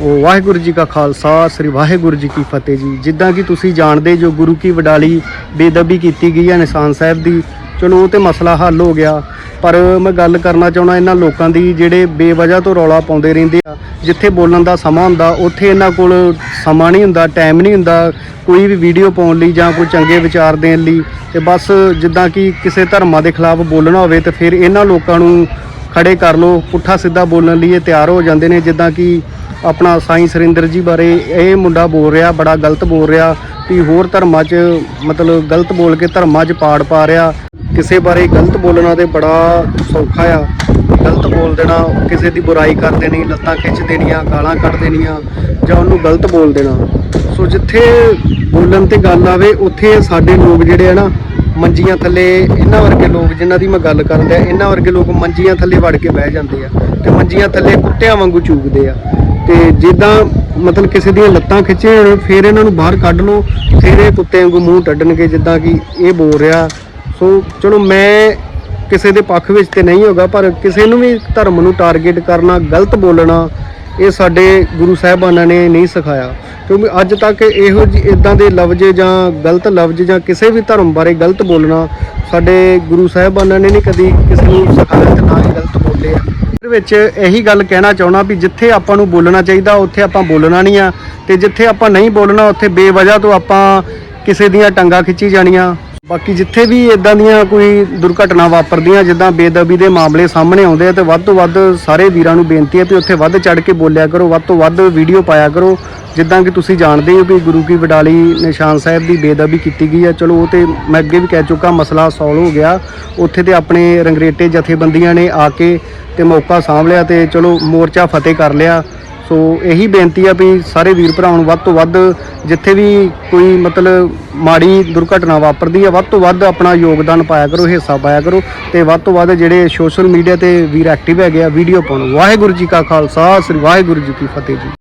ਉਹ ਵਾਹਿਗੁਰੂ ਜੀ ਕਾ ਖਾਲਸਾ, ਸ੍ਰੀ ਵਾਹਿਗੁਰੂ ਜੀ ਕੀ ਫਤਿਹ ਜੀ। ਜਿੱਦਾਂ ਕਿ ਤੁਸੀਂ ਜਾਣਦੇ ਜੋ ਗੁਰੂ ਕੀ ਵਡਾਲੀ ਬੇਦਬੀ ਕੀਤੀ ਗਈ ਹੈ ਨਿਸ਼ਾਨ ਸਾਹਿਬ ਦੀ, ਚਲੋ ਉਹ ਤੇ ਮਸਲਾ ਹੱਲ ਹੋ ਗਿਆ। ਪਰ ਮੈਂ ਗੱਲ ਕਰਨਾ ਚਾਹੁੰਦਾ ਇਹਨਾਂ ਲੋਕਾਂ ਦੀ ਜਿਹੜੇ ਬੇਵਜ੍ਹਾ ਤੋਂ ਰੌਲਾ ਪਾਉਂਦੇ ਰਹਿੰਦੇ ਆ, ਜਿੱਥੇ ਬੋਲਣ ਦਾ ਸਮਾਂ ਹੁੰਦਾ, ਉੱਥੇ ਇਹਨਾਂ ਕੋਲ ਸਮਾਂ ਨਹੀਂ ਹੁੰਦਾ ਟਾਈਮ ਨਹੀਂ ਹੁੰਦਾ ਕੋਈ ਵੀ ਵੀਡੀਓ ਪਾਉਣ ਲਈ ਜਾਂ ਕੋਈ ਚੰਗੇ ਵਿਚਾਰ ਦੇਣ ਲਈ। ਤੇ ਬਸ ਜਿੱਦਾਂ ਕਿ ਕਿਸੇ ਧਰਮਾਂ ਦੇ ਖਿਲਾਫ ਬੋਲਣਾ ਹੋਵੇ ਤੇ ਫਿਰ ਇਹਨਾਂ ਲੋਕਾਂ ਨੂੰ ਖੜੇ ਕਰ ਲੋ ਪੁੱਠਾ ਸਿੱਧਾ ਬੋਲਣ ਲਈ ਇਹ ਤਿਆਰ ਹੋ ਜਾਂਦੇ ਨੇ, ਜਿੱਦਾਂ ਕਿ ਆਪਣਾ ਸਾਈਂ ਸੁਰਿੰਦਰ ਜੀ ਬਾਰੇ ਇਹ ਮੁੰਡਾ ਬੋਲ ਰਿਹਾ, ਬੜਾ ਗਲਤ ਬੋਲ ਰਿਹਾ ਵੀ ਹੋਰ ਧਰਮਾਂ 'ਚ ਮਤਲਬ ਗਲਤ ਬੋਲ ਕੇ ਧਰਮਾਂ 'ਚ ਪਾੜ ਪਾ ਰਿਹਾ। ਕਿਸੇ ਬਾਰੇ ਗਲਤ ਬੋਲਣਾ ਤੇ ਬੜਾ ਸੌਖਾ ਆ। ਗਲਤ ਬੋਲ ਦੇਣਾ, ਕਿਸੇ ਦੀ ਬੁਰਾਈ ਕਰ ਦੇਣੀ, ਲੱਤਾਂ ਖਿੱਚ ਦੇਣੀਆਂ, ਗਾਲਾਂ ਕੱਢ ਦੇਣੀਆਂ ਜਾਂ ਉਹਨੂੰ ਗਲਤ ਬੋਲ ਦੇਣਾ। ਸੋ ਜਿੱਥੇ ਬੋਲਣ ਤੇ ਗੱਲ ਆਵੇ, ਉੱਥੇ ਸਾਡੇ ਲੋਕ ਜਿਹੜੇ ਆ ਨਾ, ਮੰਜੀਆਂ ਥੱਲੇ ਇਹਨਾਂ ਵਰਗੇ ਲੋਕ ਜਿਨ੍ਹਾਂ ਦੀ ਮੈਂ ਗੱਲ ਕਰਨ ਡਿਆ, ਇਹਨਾਂ ਵਰਗੇ ਲੋਕ ਮੰਜੀਆਂ ਥੱਲੇ ਵੜ ਕੇ ਬਹਿ ਜਾਂਦੇ ਆ ਤੇ ਮੰਜੀਆਂ ਥੱਲੇ ਕੁੱਤਿਆਂ ਵਾਂਗੂ ਚੂਕਦੇ ਆ। ਤੇ ਜਿੱਦਾਂ ਮਤਲਬ ਕਿਸੇ ਦੀਆਂ ਲੱਤਾਂ ਖਿੱਚੇ ਹੋਣ, ਫਿਰ ਇਹਨਾਂ ਨੂੰ ਬਾਹਰ ਕੱਢ ਲਓ, ਫਿਰ ਇਹ ਕੁੱਤੇ ਵਾਂਗੂ ਮੂੰਹ ਟੱਡਣਗੇ ਜਿੱਦਾਂ ਕਿ ਇਹ ਬੋਲ ਰਿਹਾ। ਸੋ ਚਲੋ ਮੈਂ ਕਿਸੇ ਦੇ ਪੱਖ ਵਿੱਚ ਤੇ ਨਹੀਂ ਹੋਗਾ, ਪਰ ਕਿਸੇ ਨੂੰ ਵੀ ਧਰਮ ਨੂੰ ਟਾਰਗੇਟ ਕਰਨਾ, ਗਲਤ ਬੋਲਣਾ, ਇਹ ਸਾਡੇ ਗੁਰੂ ਸਾਹਿਬਾਨਾਂ ਨੇ ਨਹੀਂ ਸਿਖਾਇਆ। ਕਿਉਂਕਿ ਅੱਜ ਤੱਕ ਇਹੋ ਜਿਹੇ ਇਦਾਂ ਦੇ ਲਫ਼ਜ਼ ਜਾਂ ਗਲਤ ਲਫ਼ਜ਼ ਜਾਂ ਕਿਸੇ ਵੀ ਧਰਮ ਬਾਰੇ ਗਲਤ ਬੋਲਣਾ ਸਾਡੇ ਗੁਰੂ ਸਾਹਿਬਾਨਾਂ ਨੇ ਨਹੀਂ ਕਦੀ ਕਿਸੇ ਨੂੰ ਸਿਖਾਇਆ ਤੇ ਨਾ ਹੀ ਗਲਤ ਬੋਲੇ ਵਿੱਚ ਇਹੀ ਗੱਲ ਕਹਿਣਾ ਚਾਹਣਾ ਵੀ ਜਿੱਥੇ ਆਪਾਂ ਨੂੰ ਬੋਲਣਾ ਚਾਹੀਦਾ, ਉੱਥੇ ਆਪਾਂ ਬੋਲਣਾ ਨਹੀਂ ਆ। ਤੇ ਜਿੱਥੇ ਆਪਾਂ ਨਹੀਂ ਬੋਲਣਾ, ਉੱਥੇ ਬੇਵਜ੍ਹਾ ਤੋਂ ਆਪਾਂ ਕਿਸੇ ਦੀਆਂ ਟੰਗਾ ਖਿੱਚੀ ਜਾਣੀਆਂ। ਬਾਕੀ ਜਿੱਥੇ ਵੀ ਇਦਾਂ ਦੀਆਂ ਕੋਈ ਦੁਰਘਟਨਾ ਵਾਪਰਦੀਆਂ, ਜਿੱਦਾਂ ਬੇਦਬੀ ਦੇ ਮਾਮਲੇ ਸਾਹਮਣੇ ਆਉਂਦੇ ਆ, ਤੇ ਵੱਧ ਤੋਂ ਵੱਧ ਸਾਰੇ ਵੀਰਾਂ ਨੂੰ ਬੇਨਤੀ ਹੈ ਕਿ ਉੱਥੇ ਵੱਧ ਚੜ ਕੇ ਬੋਲਿਆ ਕਰੋ, ਵੱਧ ਤੋਂ ਵੱਧ ਵੀਡੀਓ ਪਾਇਆ ਕਰੋ। ਜਿੱਦਾਂ ਕਿ ਤੁਸੀਂ ਜਾਣਦੇ ਹੋ ਵੀ ਗੁਰੂ ਕੀ ਵਡਾਲੀ ਨਿਸ਼ਾਨ ਸਾਹਿਬ ਦੀ ਬੇਦਬੀ ਕੀਤੀ ਗਈ ਆ ਚਲੋ, ਉਹ ਤੇ ਮੈਂ ਅੱਗੇ ਵੀ ਕਹਿ ਚੁੱਕਾ, ਮਸਲਾ ਸੋਲਵ ਹੋ ਗਿਆ। ਉੱਥੇ ਤੇ ਆਪਣੇ ਰੰਗਰੇਟੇ ਜਥੇਬੰਦੀਆਂ ਨੇ ਆ ਕੇ ਤੇ ਮੌਕਾ ਸਾਂਭ ਲਿਆ ਤੇ ਚਲੋ, ਮੋਰਚਾ ਫਤਿਹ ਕਰ ਲਿਆ। ਸੋ ਇਹੀ ਬੇਨਤੀ ਆ ਵੀ ਸਾਰੇ ਵੀਰ ਭਰਾਵਾਂ ਨੂੰ ਵੱਧ ਤੋਂ ਵੱਧ ਜਿੱਥੇ ਵੀ ਕੋਈ ਮਤਲਬ ਮਾੜੀ ਦੁਰਘਟਨਾ ਵਾਪਰਦੀ ਆ, ਵੱਧ ਤੋਂ ਵੱਧ ਆਪਣਾ ਯੋਗਦਾਨ ਪਾਇਆ ਕਰੋ, ਹਿੱਸਾ ਪਾਇਆ ਕਰੋ ਤੇ ਵੱਧ ਤੋਂ ਵੱਧ ਜਿਹੜੇ ਸੋਸ਼ਲ ਮੀਡੀਆ ਤੇ ਵੀਰ ਐਕਟਿਵ ਹੈਗੇ ਆ ਵੀਡੀਓ ਪਾਉਣ। ਵਾਹਿਗੁਰੂ ਜੀ ਕਾ ਖਾਲਸਾ, ਸ੍ਰੀ ਵਾਹਿਗੁਰੂ ਜੀ ਕੀ ਫਤਿਹ ਜੀ।